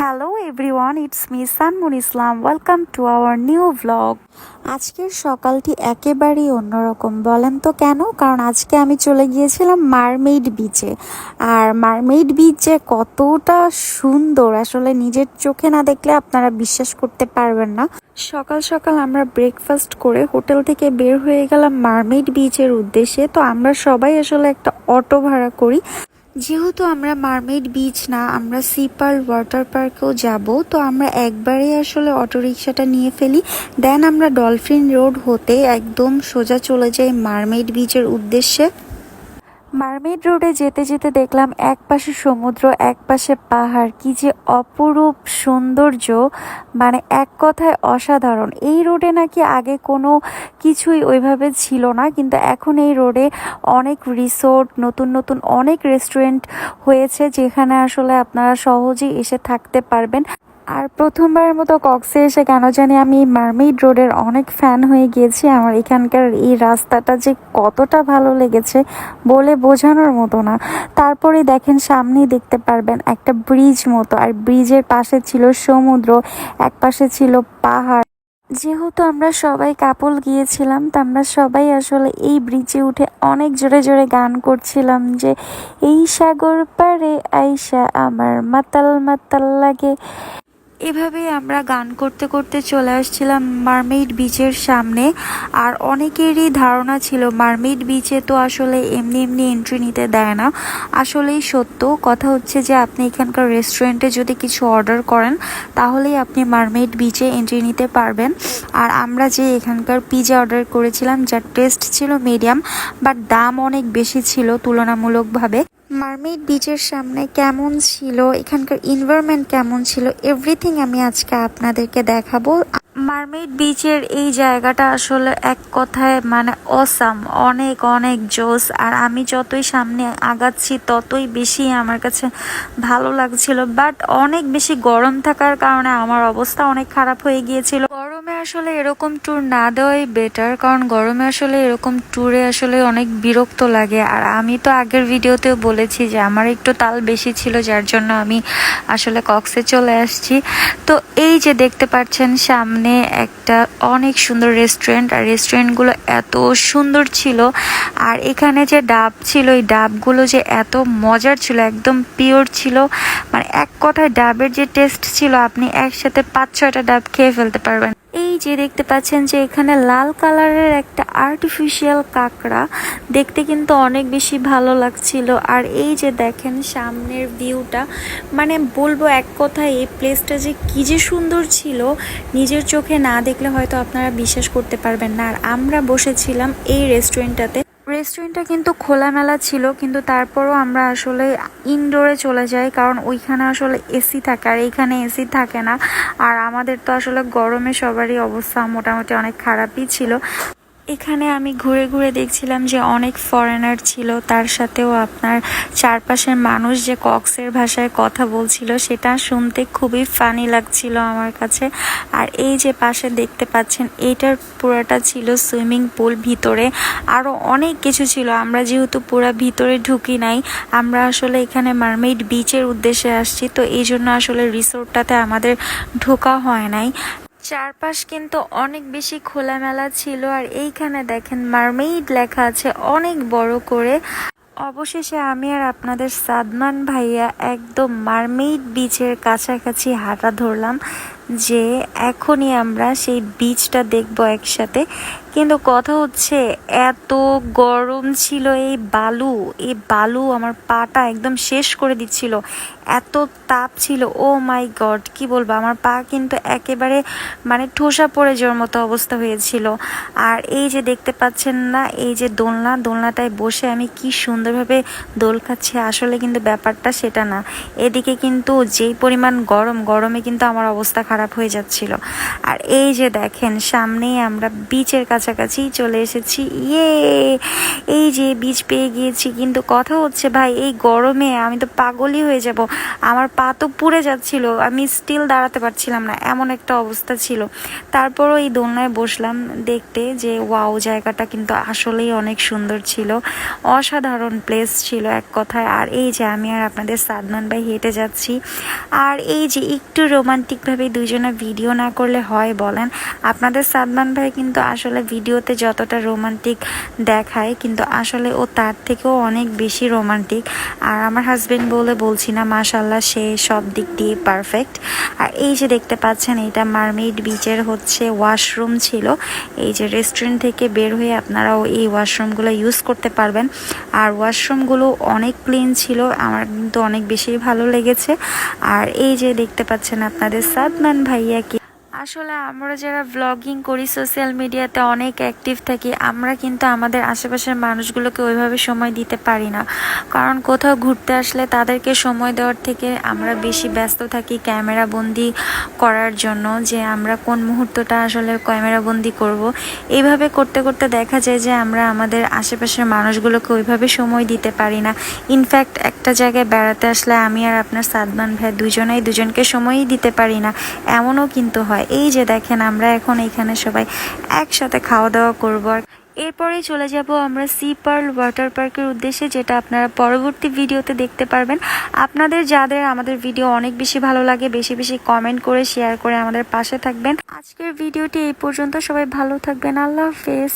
Hello everyone it's me Sanmun Islam welcome to our new vlog আজকের সকালটি একেবারেই অন্যরকম, বলেন তো কেন? কারণ আজকে আমি চলে গিয়েছিলাম মারমেইড বিচে আর মারমেইড বিচ যে কতটা সুন্দর, আসলে নিজের চোখে না দেখলে আপনারা বিশ্বাস করতে পারবেন না। সকাল সকাল আমরা ব্রেকফাস্ট করে হোটেল থেকে বের হয়ে গেলাম মারমেইড বিচের উদ্দেশ্যে। তো আমরা সবাই আসলে একটা অটো ভাড়া করি। যেহেতু আমরা মারমেড বিচ না, আমরা সিপার ওয়াটার পার্কেও যাব, তো আমরা একবারে আসলে অটোরিকশাটা নিয়ে ফেলি। দেন আমরা ডলফিন রোড হতে একদম সোজা চলে যাই মারমেড বিচের উদ্দেশ্যে। মারমেড রোডে যেতে যেতে দেখলাম এক পাশে সমুদ্র, এক পাশে পাহাড়। কি যে অপরূপ সৌন্দর্য মানে এক কথায় অসাধারণ। এই রোডে নাকি আগে কোনো কিছুই ওইভাবে ছিল না, কিন্তু এখন এই রোডে অনেক রিসোর্ট, নতুন নতুন অনেক রেস্টুরেন্ট হয়েছে, যেখানে আসলে আপনারা সহজেই এসে থাকতে পারবেন। আর প্রথমবারের মতো কক্সে এসে কেন জানি আমি মারমেইড রোডের অনেক ফ্যান হয়ে গিয়েছি। আমার এখানকার এই রাস্তাটা যে কতটা ভালো লেগেছে বলে বোঝানোর মতো না। তারপরে দেখেন সামনেই দেখতে পারবেন একটা ব্রিজ মতো। আর ব্রিজের পাশে ছিল সমুদ্র, এক পাশে ছিল পাহাড়। যেহেতু আমরা সবাই কাপল গিয়েছিলাম, তো আমরা সবাই আসলে এই ব্রিজে উঠে অনেক জোরে জোরে গান করছিলাম যে, এই সাগর পারে আইসা আমার মাতাল মাতাল লাগে। এভাবেই আমরা গান করতে করতে চলে আসছিলাম মারমেইড বিচের সামনে। আর অনেকেরই ধারণা ছিল মারমেইড বিচে তো আসলে এমনি এমনি এন্ট্রি নিতে দেয় না। আসলেই সত্য। কথা হচ্ছে যে আপনি এখানকার রেস্টুরেন্টে যদি কিছু অর্ডার করেন, তাহলেই আপনি মারমেইড বিচে এন্ট্রি নিতে পারবেন। আর আমরা যে এখানকার পিজা অর্ডার করেছিলাম, যার টেস্ট ছিল মিডিয়াম বাট দাম অনেক বেশি ছিল তুলনামূলকভাবে। মারমেড বিচের সামনে কেমন ছিল? এখানকার এনভায়রনমেন্ট কেমন ছিল? এভরিথিং আমি আজকে আপনাদেরকে দেখাবো। মারমেড বিচের এই জায়গাটা আসলে এক কথায় মানে অসাম অনেক অনেক জোস আর আমি যতই সামনে আগাচ্ছি, ততই বেশি আমার কাছে ভালো লাগছিল। বাট অনেক বেশি গরম থাকার কারণে আমার অবস্থা অনেক খারাপ হয়ে গিয়েছিল। আসলে এরকম ট্যুর না দেওয়াই বেটার কারণ গরমে আসলে এরকম ট্যুরে আসলে অনেক বিরক্ত লাগে। আর আমি তো আগের ভিডিওতেও বলেছি যে আমার একটু তাল বেশি ছিল, যার জন্য আমি আসলে কক্সে চলে আসছি। তো এই যে দেখতে পাচ্ছেন, সামনে একটা অনেক সুন্দর রেস্টুরেন্ট আর রেস্টুরেন্টগুলো এত সুন্দর ছিল। আর এখানে যে ডাব ছিল, এই ডাবগুলো যে এত মজার ছিল, একদম পিওর ছিল। মানে এক কথায় ডাবের যে টেস্ট ছিল, আপনি একসাথে পাঁচ ছয়টা ডাব খেয়ে ফেলতে পারবেন। যে দেখতে পাচ্ছেন যে এখানে লাল কালারের একটা আর্টিফিশিয়াল কাঁকড়া। দেখতে কিন্তু অনেক বেশি ভালো লাগছিল। আর এই যে দেখেন সামনের ভিউটা মানে বলব এক কথায় এই প্লেসটা যে কী যে সুন্দর ছিল, নিজের চোখে না দেখলে হয়তো আপনারা বিশ্বাস করতে পারবেন না। আর আমরা বসেছিলাম এই রেস্টুরেন্টটাতে রেস্টুরেন্টটা কিন্তু খোলামেলা ছিল, কিন্তু তারপরও আমরা আসলে ইনডোরে চলে যাই, কারণ ওইখানে আসলে এসি থাকে আর এইখানে এসি থাকে না। আর আমাদের তো আসলে গরমে সবারই অবস্থা মোটামুটি অনেক খারাপই ছিল। এখানে আমি ঘুরে ঘুরে দেখছিলাম যে অনেক ফরেনার ছিল, তার সাথেও আপনার চারপাশের মানুষ যে কক্সের ভাষায় কথা বলছিল, সেটা শুনতে খুবই ফানি লাগছিল আমার কাছে। আর এই যে পাশে দেখতে পাচ্ছেন, এইটার পুরাটা ছিল সুইমিং পুল ভিতরে। আরও অনেক কিছু ছিল, আমরা যেহেতু পুরা ভিতরে ঢুকি নাই, আমরা আসলে এখানে মারমেইড বিচের উদ্দেশ্যে আসছি, তো এই জন্য আসলে রিসোর্টটাতে আমাদের ঢোকা হয় নাই। চারপাশ কিন্তু অনেক বেশি খোলামেলা ছিল আর এইখানে দেখেন মারমেইড লেখা আছে অনেক বড় করে। অবশেষে আমি আর আপনাদের সাদমান ভাইয়া একদম মারমেইড বিচের কাছাকাছি হাঁটা ধরলাম যে এখনই আমরা সেই বিচটা দেখব একসাথে। কিন্তু কথা হচ্ছে, এত গরম ছিল এই বালু এই বালু আমার পাটা একদম শেষ করে দিচ্ছিল। এত তাপ ছিল, ও মাই গড, কি বলব, আমার পা কিন্তু একেবারে মানে ঠোসা পড়ে যাওয়ার মতো অবস্থা হয়েছিল। আর এই যে দেখতে পাচ্ছেন না, এই যে দোলনা, দোলনাটায় বসে আমি কি সুন্দরভাবে দোল খাচ্ছি, আসলে কিন্তু ব্যাপারটা সেটা না। এদিকে কিন্তু যেই পরিমাণ গরম, গরমে কিন্তু আমার অবস্থা খারাপ হয়ে যাচ্ছিল। আর এই যে দেখেন, সামনেই আমরা বিচের কাছাকাছি চলে এসেছি। ইয়ে এই যে বীজ পেয়ে গিয়েছি, কিন্তু কথা হচ্ছে ভাই, এই গরমে আমি তো পাগলই হয়ে যাব। আমার পা তো পুড়ে যাচ্ছিল, আমি স্টিল দাঁড়াতে পারছিলাম না, এমন একটা অবস্থা ছিল। তারপরও এই দোলনায় বসলাম দেখতে যে ওয়াও জায়গাটা কিন্তু আসলেই অনেক সুন্দর ছিল। অসাধারণ প্লেস ছিল এক কথায়। আর এই যে আমি আর আপনাদের সাদমান ভাই হেঁটে যাচ্ছি। আর এই যে একটু রোমান্টিকভাবে দুইজনে ভিডিও না করলে হয় বলেন, আপনাদের সাদমান ভাই কিন্তু আসলে ভিডিওতে যতটা রোমান্টিক দেখায়, কিন্তু আসলে ও তার থেকেও অনেক বেশি রোমান্টিক। আর আমার হাজবেন্ড বলে বলছি না মাশাল্লাহ সে সব দিক দিয়ে পারফেক্ট আর এই যে দেখতে পাচ্ছেন, এটা মারমেড বিচের হচ্ছে ওয়াশরুম ছিল। এই যে রেস্টুরেন্ট থেকে বের হয়ে আপনারাও এই ওয়াশরুমগুলো ইউজ করতে পারবেন। আর ওয়াশরুমগুলো অনেক ক্লিন ছিল, আমার কিন্তু অনেক বেশি ভালো লেগেছে। আর এই যে দেখতে পাচ্ছেন আপনাদের সাদমান ভাইয়াকে আসলে আমরা যারা ব্লগিং করি সোশ্যাল মিডিয়াতে অনেক অ্যাক্টিভ থাকি, আমরা কিন্তু আমাদের আশেপাশের মানুষগুলোকে ওইভাবে সময় দিতে পারি না। কারণ কোথাও ঘুরতে আসলে তাদেরকে সময় দেওয়ার থেকে আমরা বেশি ব্যস্ত থাকি ক্যামেরা বন্দি করার জন্য, যে আমরা কোন মুহূর্তটা আসলে ক্যামেরা বন্দি করব। এইভাবে করতে করতে দেখা যায় যে আমরা আমাদের আশেপাশের মানুষগুলোকে ওইভাবে সময় দিতে পারি না। ইনফ্যাক্ট একটা জায়গায় বেড়াতে আসলে আমি আর আপনার সাদমান ভাই দুজনেই দুজনকে সময়ই দিতে পারি না। এমনও কিন্তু হয়। এই যে দেখেন, আমরা এখন এখানে সবাই একসাথে খাওয়া দাওয়া করব। আর এরপরেই চলে যাব আমরা সি পার্ল ওয়াটার পার্কের উদ্দেশ্যে, যেটা আপনারা পরবর্তী ভিডিওতে দেখতে পারবেন। আপনাদের যাদের আমাদের ভিডিও অনেক বেশি ভালো লাগে, বেশি বেশি কমেন্ট করে শেয়ার করে আমাদের পাশে থাকবেন। আজকের ভিডিওটি এই পর্যন্ত। সবাই ভালো থাকবেন। আল্লাহ হাফেজ।